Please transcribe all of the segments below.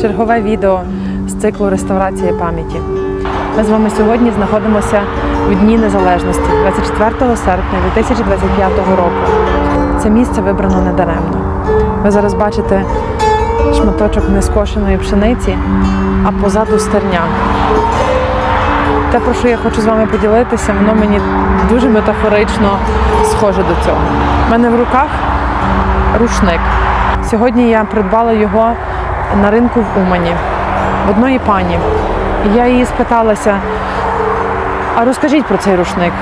Чергове відео з циклу Реставрація пам'яті. Ми з вами сьогодні знаходимося в Дні Незалежності 24 серпня 2025 року. Це місце вибрано недаремно. Ви зараз бачите шматочок нескошеної пшениці, а позаду стерня. Те, про що я хочу з вами поділитися, воно мені дуже метафорично схоже до цього. У мене в руках рушник. Сьогодні я придбала його на ринку в Умані в одної пані. І я її спиталася: а розкажіть про цей рушник.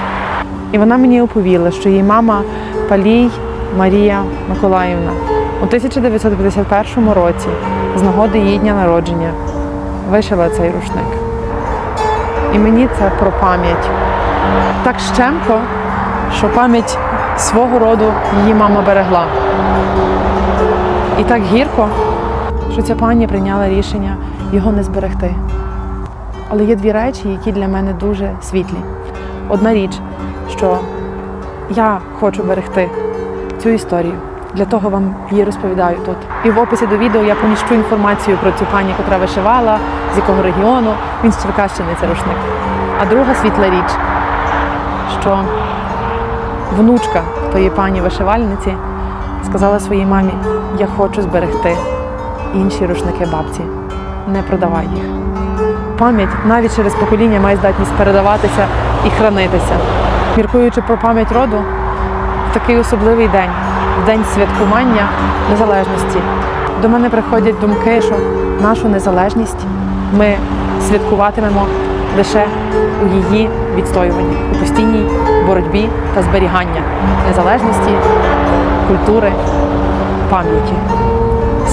І вона мені оповіла, що її мама Палій Марія Миколаївна у 1951 році з нагоди її дня народження вишила цей рушник. І мені це про пам'ять. Так щемко, що пам'ять свого роду її мама берегла. І так гірко, що ця пані прийняла рішення його не зберегти. Але є дві речі, які для мене дуже світлі. Одна річ, що я хочу берегти цю історію. Для того вам її розповідаю тут. І в описі до відео я поміщу інформацію про цю пані, котра вишивала, з якого регіону. Він з Черкащини це рушник. А друга світла річ, що внучка тої пані вишивальниці сказала своїй мамі: Я хочу зберегти інші рушники бабці. Не продавай їх. Пам'ять навіть через покоління має здатність передаватися і хранитися. Міркуючи про пам'ять роду, в такий особливий день, в день святкування незалежності, до мене приходять думки, що нашу незалежність ми святкуватимемо лише у її відстоюванні, у постійній боротьбі та зберігання незалежності, культури, пам'яті.